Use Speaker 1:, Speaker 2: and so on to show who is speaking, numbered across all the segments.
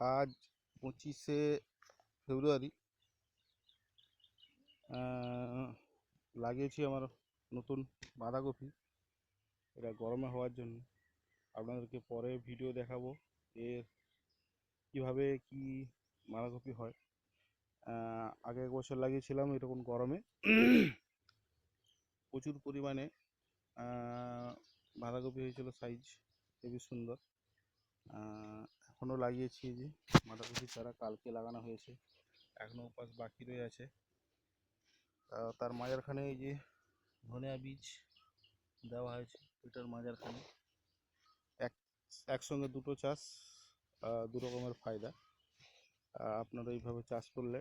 Speaker 1: আজ পঁচিশে ফেব্রুয়ারি। লাগিয়েছি আমার নতুন বাঁধাকপি। এটা গরমে হওয়ার জন্য। আপনাদেরকে পরে ভিডিও দেখাবো এর কীভাবে কি বাঁধাকপি হয়। আগে এক বছর লাগিয়েছিলাম এরকম গরমে। প্রচুর পরিমাণে বাঁধাকপি হয়েছিল সাইজ খুবই সুন্দর। এখনও লাগিয়েছি যে বাঁধাকপি চারা কালকে লাগানো হয়েছে। এখনও উপাস বাকি রয়ে আছে। তার মাঝারখানে এই যে ধনিয়া বীজ দেওয়া হয়েছে এটার মাঝারখানে এক, একসঙ্গে দুটো চাষ দু রকমের ফায়দা। আপনারা এইভাবে চাষ করলে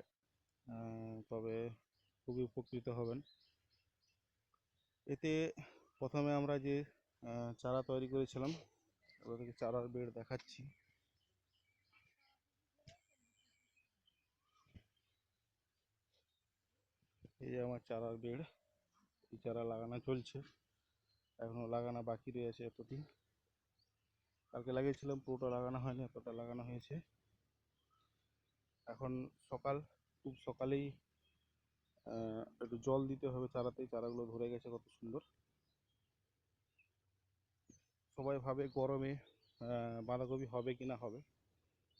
Speaker 1: তবে খুবই উপকৃত হবেন। এতে প্রথমে আমরা যে চারা তৈরি করেছিলাম ওদেরকে চারার বেড দেখাচ্ছি। এই যে আমার চারার বেড, এই চারা লাগানো চলছে। এখনও লাগানো বাকি রয়েছে এতদিন। কালকে লাগিয়েছিলাম, পুরোটা লাগানো হয়নি, এতটা লাগানো হয়েছে। এখন সকাল, খুব সকালেই একটু জল দিতে হবে চারাতেই, চারাগুলো ধরে গেছে কত সুন্দর। সবাই ভাবে গরমে বাঁধাকপি হবে কি না হবে।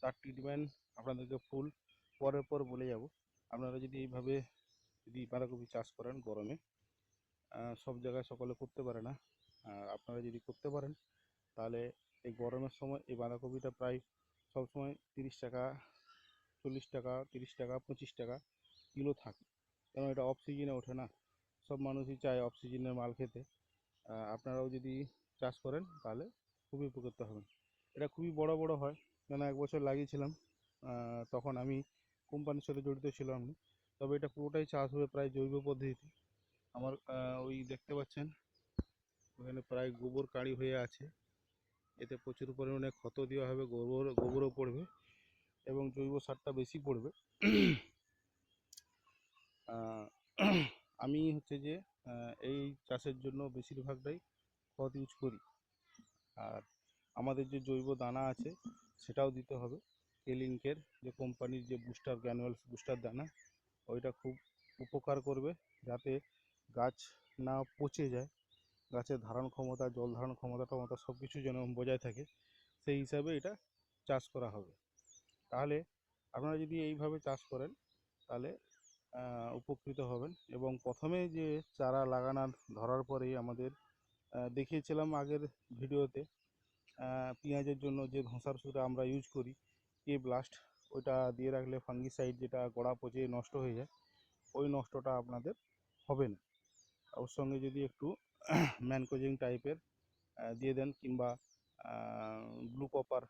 Speaker 1: তার ট্রিটমেন্ট আপনাদেরকে ফুল পরের পর বলে যাব। আপনারা যদি এইভাবে যদি বাঁধাকপি চাষ করেন গরমে সব জায়গায় সকলে করতে পারে না। আপনারা যদি করতে পারেন, তাহলে এই গরমের সময় এই বাঁধাকপিটা প্রায় সবসময় তিরিশ টাকা, চল্লিশ টাকা, তিরিশ টাকা, পঁচিশ টাকা কিলো থাকে। কেন এটা অফ সিজনে ওঠে না? সব মানুষই চায় অফ সিজনের মাল খেতে। আপনারাও যদি চাষ করেন, তাহলে খুবই উপকৃত হবেন। এটা খুবই বড় বড় হয়। কেন, এক বছর লাগিয়েছিলাম তখন আমি কোম্পানির সাথে জড়িত ছিলাম। তবে এটা পুরোটাই চাষ হবে প্রায় জৈব পদ্ধতিতে। আমার ওই দেখতে পাচ্ছেন, ওখানে প্রায় গোবর কাঁড়ি হয়ে আছে। এতে প্রচুর পরিমাণে ক্ষত দেওয়া হবে, গোবর, গোবরও পড়বে এবং জৈব সারটা বেশি পড়বে। আমি হচ্ছে যে এই চাষের জন্য বেশিরভাগটাই খত ইউজ করি। আর আমাদের যে জৈব দানা আছে, সেটাও দিতে হবে। কেলিঙ্কের যে কোম্পানির যে বুস্টার গ্যানুয়ালস বুস্টার দানা ওইটা খুব উপকার করবে যাতে গাছ না পচে যায়। গাছের ধারণ ক্ষমতা, জল ধারণ ক্ষমতা টমতা সব কিছু যেন বজায় থাকে, সেই হিসাবে এটা চাষ করা হবে। তাহলে আপনারা যদি এইভাবে চাষ করেন, তাহলে উপকৃত হবেন। এবং প্রথমে যে চারা লাগানোর ধরার পরেই আমাদের দেখিয়েছিলাম আগের ভিডিওতে পেঁয়াজের জন্য যে ধসার ওষুধটা আমরা ইউজ করি কে ব্লাস্ট ওইটা দিয়ে রাখলে ফাঙ্গিসাইড যেটা গোড়া পচে নষ্ট হয়ে যায়, ওই নষ্টটা আপনাদের হবে না। ওর সঙ্গে যদি একটু ম্যানকোজিং টাইপের দিয়ে দেন কিংবা ব্লু কপার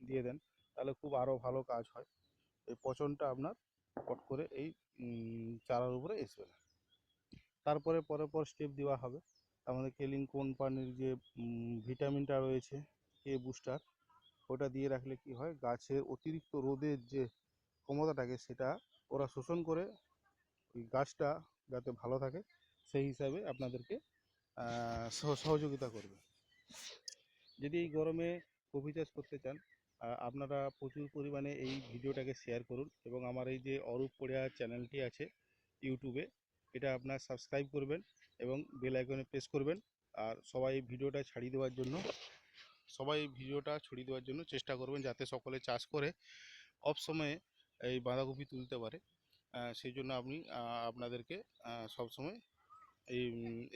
Speaker 1: দিয়ে দেন, তাহলে খুব আরও ভালো কাজ হয়। এই পচনটা আপনার পট করে এই চারার উপরে আসবে না। তারপরে পরে পর স্টেপ দেওয়া হবে। আমাদের কেলিং কোম্পানির যে ভিটামিনটা রয়েছে কে বুস্টার ওটা দিয়ে রাখলে কি হয়? গাছের অতিরিক্ত রোদের যে ক্ষমতাটাকে সেটা ওরা শোষণ করে ওই গাছটা যাতে ভালো থাকে, সেই হিসাবে আপনাদেরকে সহযোগিতা করবে। যদি এই গরমে কফি চাষ করতে চান আপনারা প্রচুর পরিমাণে এই ভিডিওটাকে শেয়ার করুন এবং আমার এই যে অরূপ পড়িয়া চ্যানেলটি আছে ইউটিউবে এটা আপনার সাবস্ক্রাইব করবেন এবং বেল আইকনে প্রেস করবেন। আর সবাই এই ভিডিওটা ছাড়িয়ে দেওয়ার জন্য সবাই ভিডিওটা ছড়িয়ে দেওয়ার জন্য চেষ্টা করবেন যাতে সকলে চাষ করে অফ সময়ে এই বাঁধাকপি তুলতে পারে। সেই জন্য আহ, আপনাদেরকে সবসময় এই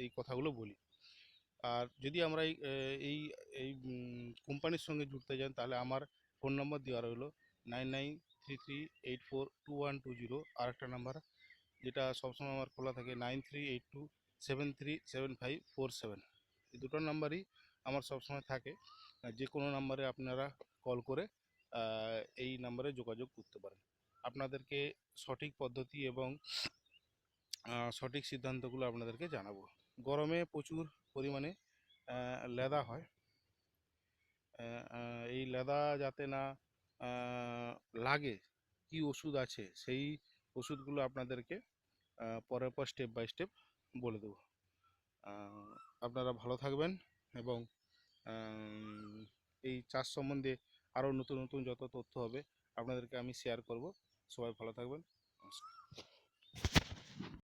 Speaker 1: এই কথাগুলো বলি। আর যদি আমরা এই এই কোম্পানির সঙ্গে জুড়তে যান তাহলে আমার ফোন নম্বর দেওয়া রইল nine nine three three eight four two one two zero. আর একটা নাম্বার যেটা সবসময় আমার খোলা থাকে nine three eight two seven three seven five four seven. এই দুটো নাম্বারই আমার সবসময় থাকে। যে কোনো নাম্বারে আপনারা কল করে এই নাম্বারে যোগাযোগ করতে পারেন। আপনাদেরকে সঠিক পদ্ধতি এবং সঠিক সিদ্ধান্তগুলো আপনাদেরকে জানাব। গরমে প্রচুর পরিমাণে লেদা হয়। এই লেদা যাতে না লাগে, কি ওষুধ আছে, সেই ওষুধগুলো আপনাদেরকে পরের পর স্টেপ বাই স্টেপ বলে দেবো। আপনারা ভালো থাকবেন এবং এই চাষ সম্বন্ধে আরও নতুন নতুন যত তথ্য হবে, আপনাদেরকে আমি শেয়ার করব। সবাই ভালো থাকবেন। নমস্কার।